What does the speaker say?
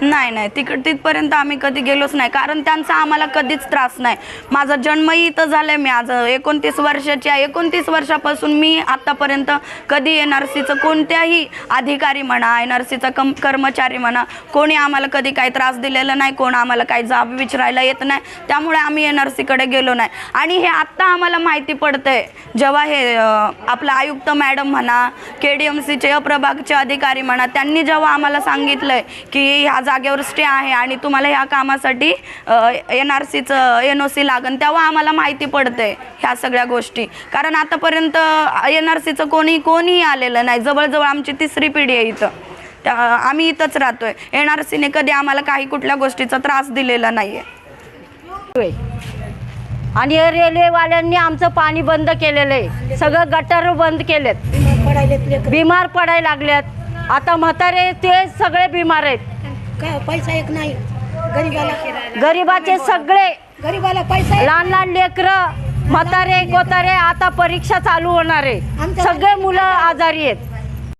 नाही नाही. तिकड तिथपर्यंत आम्ही कधी गेलोच नाही. कारण त्यांचा आम्हाला कधीच त्रास नाही. माझा जन्मही इथं आहे मी आज. एकोणतीस वर्षाची आहे एकोणतीस वर्षापासून मी आत्तापर्यंत कधी एन आर सीचं कोणत्याही अधिकारी म्हणा एन आर सीचा कम कर्मचारी म्हणा कोणी आम्हाला कधी काही त्रास दिलेला नाही कोण आम्हाला काही जाब विचारायला येत नाही. त्यामुळे आम्ही एन आर सीकडे गेलो नाही. आणि हे आत्ता आम्हाला माहिती पडतंय. जेव्हा हे आपलं आयुक्त मॅडम म्हणा के डी एम सीचे अप्रभागचे अधिकारी म्हणा त्यांनी जेव्हा आम्हाला सांगितलंय की ह्या जागेवर स्टे आहे आणि तुम्हाला ह्या कामासाठी एन आर सीचं एन ओ सी लागन तेव्हा आम्हाला माहिती पडतंय ह्या सगळ्या गोष्टी. कारण आतापर्यंत एन आर सीचं कोणी कोणीही आलेलं नाही. जवळजवळ आमची तिसरी पिढी आहे इथं. त्या आम्ही इथंच राहतोय. एन आर सीने कधी आम्हाला काही कुठल्या गोष्टीचा त्रास दिलेला नाही आहे. आणि रेल्वेवाल्यांनी आमचं पाणी बंद केलेलं आहे. सगळं गटर बंद केलेत. बिमार पडायला लागल्यात. आता म्हातारे ते सगळे बिमार आहेत. काय पैसा एक नाही. गरीबाला. गरिबाचे सगळे. गरीबाला पैसा लहान लहान लेकरं म्हातारे कोतारे आता परीक्षा चालू होणार आहे. सगळे मुलं आजारी आहेत.